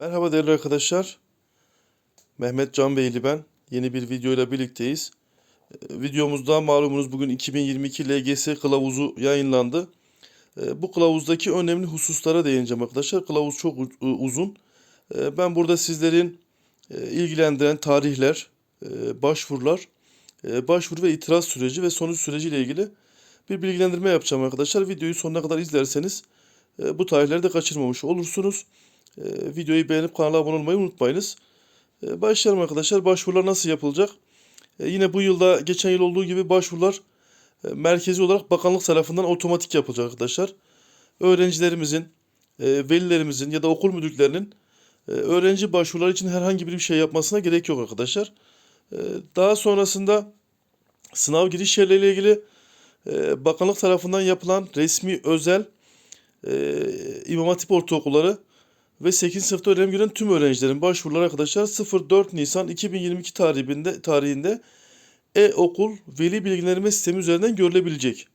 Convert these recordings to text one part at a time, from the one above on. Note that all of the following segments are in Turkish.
Merhaba değerli arkadaşlar. Mehmet Can Beyli ben. Yeni bir videoyla birlikteyiz. Ee, Videomuzda malumunuz bugün 2022 LGS kılavuzu yayınlandı. Ee, Bu kılavuzdaki önemli hususlara değineceğim arkadaşlar. Kılavuz çok u- uzun. Ee, Ben burada sizlerin e, ilgilendiren tarihler, e, başvurular, e, başvuru ve itiraz süreci ve sonuç süreci ile ilgili bir bilgilendirme yapacağım arkadaşlar. Videoyu sonuna kadar izlerseniz e, bu tarihleri de kaçırmamış olursunuz. E, videoyu beğenip kanala abone olmayı unutmayınız. E, başlayalım arkadaşlar. Başvurular nasıl yapılacak? E, yine bu yılda geçen yıl olduğu gibi başvurular e, merkezi olarak bakanlık tarafından otomatik yapılacak arkadaşlar. Öğrencilerimizin, e, velilerimizin ya da okul müdürlerinin e, öğrenci başvuruları için herhangi bir şey yapmasına gerek yok arkadaşlar. Daha sonrasında sınav giriş yerleriyle ilgili bakanlık tarafından yapılan resmi özel e, İmam Hatip ortaokulları ve 8. sınıfta öğrenim gören tüm öğrencilerin başvuruları arkadaşlar 04 Nisan 2022 tarihinde tarihinde e-okul veli bilgilendirme sistemi üzerinden görülebilecek.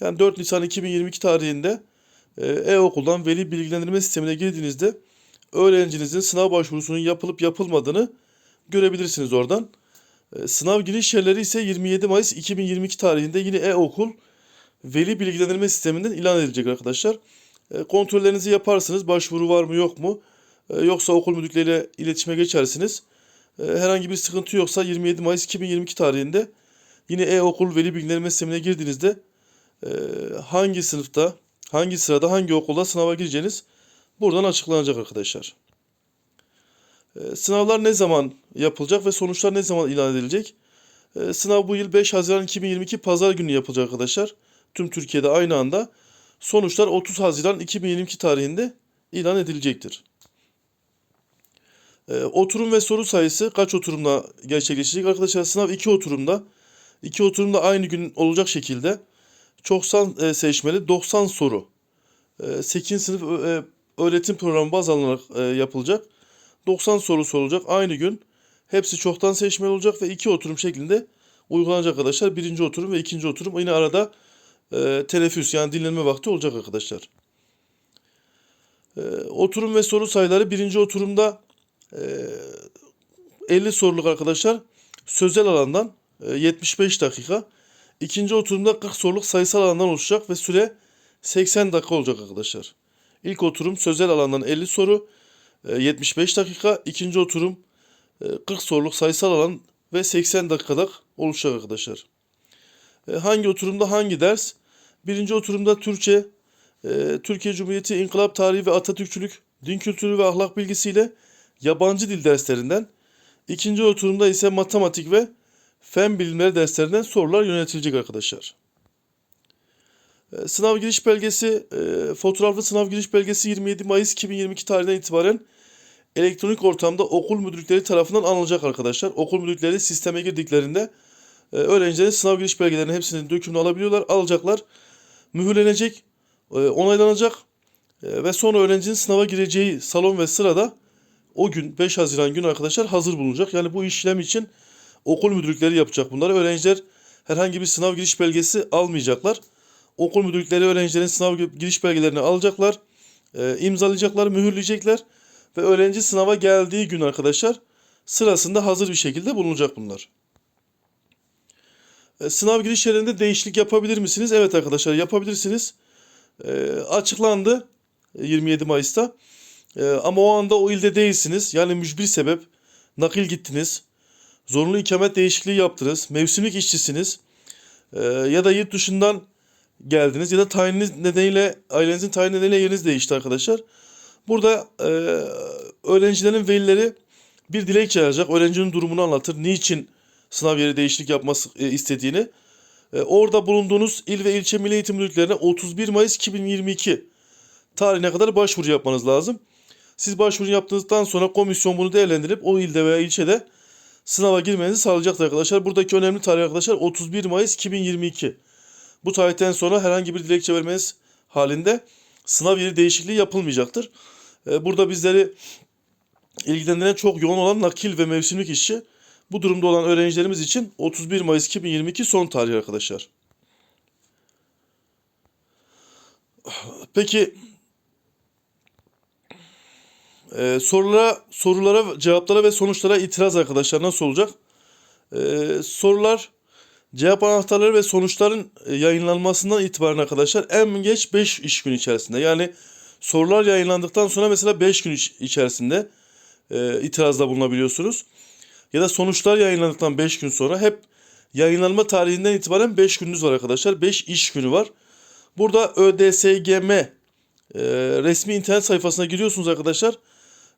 Yani 4 Nisan 2022 tarihinde e, e-okuldan veli bilgilendirme sistemine girdiğinizde öğrencinizin sınav başvurusunun yapılıp yapılmadığını görebilirsiniz oradan. E, Sınav giriş yerleri ise 27 Mayıs 2022 tarihinde yine e-okul veli bilgilendirme sisteminden ilan edilecek arkadaşlar. E, Kontrollerinizi yaparsınız. Başvuru var mı yok mu? E, Yoksa okul müdürleriyle iletişime geçersiniz. E, Herhangi bir sıkıntı yoksa 27 Mayıs 2022 tarihinde yine e-okul veli bilgilendirme sistemine girdiğinizde hangi sınıfta, hangi sırada, hangi okulda sınava gireceğiniz buradan açıklanacak arkadaşlar. Sınavlar ne zaman yapılacak ve sonuçlar ne zaman ilan edilecek? Sınav bu yıl 5 Haziran 2022 Pazar günü yapılacak arkadaşlar. Tüm Türkiye'de aynı anda. Sonuçlar 30 Haziran 2022 tarihinde ilan edilecektir. E, oturum ve soru sayısı kaç oturumda gerçekleşecek? Arkadaşlar sınav 2 oturumda. 2 oturumda aynı gün olacak şekilde çoksan e, seçmeli 90 soru. E, 8. sınıf e, öğretim programı baz alınarak e, yapılacak. 90 soru sorulacak aynı gün. Hepsi çoktan seçmeli olacak ve iki oturum şeklinde uygulanacak arkadaşlar. Birinci oturum ve ikinci oturum yine arada e, teneffüs yani dinlenme vakti olacak arkadaşlar. E, oturum ve soru sayıları birinci oturumda e, 50 soruluk arkadaşlar sözel alandan e, 75 dakika. İkinci oturumda 40 soruluk sayısal alandan oluşacak ve süre 80 dakika olacak arkadaşlar. İlk oturum sözel alandan 50 soru e, 75 dakika. İkinci oturum e, 40 soruluk sayısal alan ve 80 dakikalık oluşacak arkadaşlar. E, Hangi oturumda hangi ders? Birinci oturumda Türkçe, e, Türkiye Cumhuriyeti İnkılap Tarihi ve Atatürkçülük, Din Kültürü ve Ahlak Bilgisiyle yabancı dil derslerinden. İkinci oturumda ise matematik ve fen bilimleri derslerinden sorular yönetilecek arkadaşlar. E, Sınav giriş belgesi, e, fotoğraflı sınav giriş belgesi 27 Mayıs 2022 tarihinden itibaren elektronik ortamda okul müdürlükleri tarafından alınacak arkadaşlar. Okul müdürlükleri sisteme girdiklerinde e, öğrencilerin sınav giriş belgelerinin hepsinin dökümünü alabiliyorlar, alacaklar. Mühürlenecek, e, onaylanacak e, ve sonra öğrencinin sınava gireceği salon ve sırada o gün 5 Haziran günü arkadaşlar hazır bulunacak. Yani bu işlem için okul müdürlükleri yapacak bunları. Öğrenciler herhangi bir sınav giriş belgesi almayacaklar. Okul müdürlükleri öğrencilerin sınav giriş belgelerini alacaklar, e, imzalayacaklar, mühürleyecekler ve öğrenci sınava geldiği gün arkadaşlar sırasında hazır bir şekilde bulunacak bunlar. E, sınav giriş yerlerinde değişiklik yapabilir misiniz? Evet arkadaşlar yapabilirsiniz. E, açıklandı e, 27 Mayıs'ta. E, ama o anda o ilde değilsiniz. Yani mücbir sebep nakil gittiniz. Zorunlu ikamet değişikliği yaptınız. Mevsimlik işçisiniz. Ya da yurt dışından geldiniz ya da tayininiz nedeniyle ailenizin tayini nedeniyle yeriniz değişti arkadaşlar. Burada e, öğrencilerin velileri bir dilekçe yazacak. Öğrencinin durumunu anlatır. Niçin sınav yeri değişiklik yapması e, istediğini. E, orada bulunduğunuz il ve ilçe milli eğitim müdürlüklerine 31 Mayıs 2022 tarihine kadar başvuru yapmanız lazım. Siz başvuru yaptıktan sonra komisyon bunu değerlendirip o ilde veya ilçede sınava girmenizi sağlayacaktır arkadaşlar. Buradaki önemli tarih arkadaşlar 31 Mayıs 2022. Bu tarihten sonra herhangi bir dilekçe vermeniz halinde sınav yeri değişikliği yapılmayacaktır. E, Burada bizleri ilgilendiren çok yoğun olan nakil ve mevsimlik işçi bu durumda olan öğrencilerimiz için 31 Mayıs 2022 son tarih arkadaşlar. Peki Ee, sorulara, sorulara, cevaplara ve sonuçlara itiraz arkadaşlar nasıl olacak? Ee, sorular, cevap anahtarları ve sonuçların e, yayınlanmasından itibaren arkadaşlar en geç 5 iş günü içerisinde. Yani sorular yayınlandıktan sonra mesela 5 gün iç- içerisinde e, itirazda bulunabiliyorsunuz. Ya da sonuçlar yayınlandıktan 5 gün sonra hep yayınlanma tarihinden itibaren 5 gününüz var arkadaşlar. 5 iş günü var. Burada ÖDSGM e, resmi internet sayfasına giriyorsunuz arkadaşlar.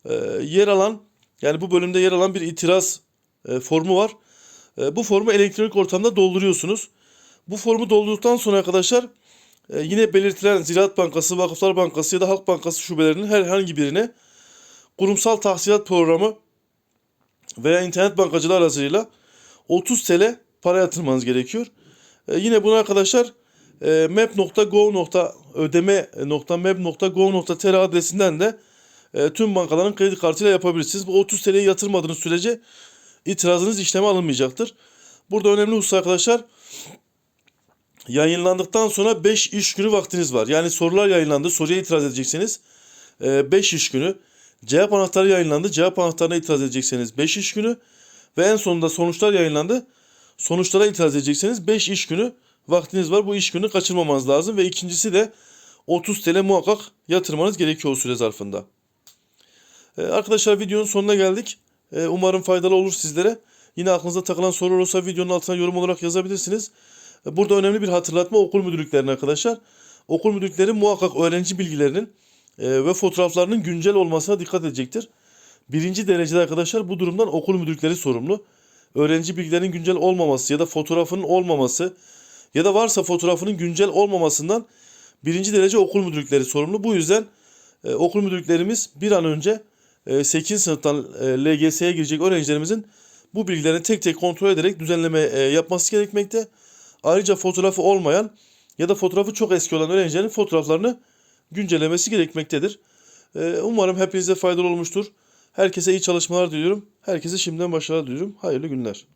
E, yer alan yani bu bölümde yer alan bir itiraz e, formu var. E, bu formu elektronik ortamda dolduruyorsunuz. Bu formu doldurduktan sonra arkadaşlar e, yine belirtilen Ziraat Bankası, Vakıflar Bankası ya da Halk Bankası şubelerinin herhangi birine kurumsal tahsilat programı veya internet bankacılığı aracılığıyla 30 TL para yatırmanız gerekiyor. E, yine bunu arkadaşlar e, map.go.ödeme.map.go.tr adresinden de e, tüm bankaların kredi kartıyla yapabilirsiniz. Bu 30 TL'yi yatırmadığınız sürece itirazınız işleme alınmayacaktır. Burada önemli husus arkadaşlar yayınlandıktan sonra 5 iş günü vaktiniz var. Yani sorular yayınlandı, soruya itiraz edeceksiniz. 5 iş günü. Cevap anahtarı yayınlandı, cevap anahtarına itiraz edecekseniz 5 iş günü. Ve en sonunda sonuçlar yayınlandı. Sonuçlara itiraz edecekseniz 5 iş günü vaktiniz var. Bu iş günü kaçırmamanız lazım. Ve ikincisi de 30 TL muhakkak yatırmanız gerekiyor o süre zarfında. Ee, arkadaşlar videonun sonuna geldik. Ee, umarım faydalı olur sizlere. Yine aklınıza takılan soru olursa videonun altına yorum olarak yazabilirsiniz. Burada önemli bir hatırlatma okul müdürlüklerine arkadaşlar. Okul müdürlükleri muhakkak öğrenci bilgilerinin e, ve fotoğraflarının güncel olmasına dikkat edecektir. Birinci derecede arkadaşlar bu durumdan okul müdürlükleri sorumlu. Öğrenci bilgilerinin güncel olmaması ya da fotoğrafının olmaması ya da varsa fotoğrafının güncel olmamasından birinci derece okul müdürlükleri sorumlu. Bu yüzden e, okul müdürlüklerimiz bir an önce e, 8. sınıftan e, LGS'ye girecek öğrencilerimizin bu bilgilerini tek tek kontrol ederek düzenleme e, yapması gerekmekte. Ayrıca fotoğrafı olmayan ya da fotoğrafı çok eski olan öğrencilerin fotoğraflarını güncellemesi gerekmektedir. E, umarım hepinize faydalı olmuştur. Herkese iyi çalışmalar diliyorum. Herkese şimdiden başarılar diliyorum. Hayırlı günler.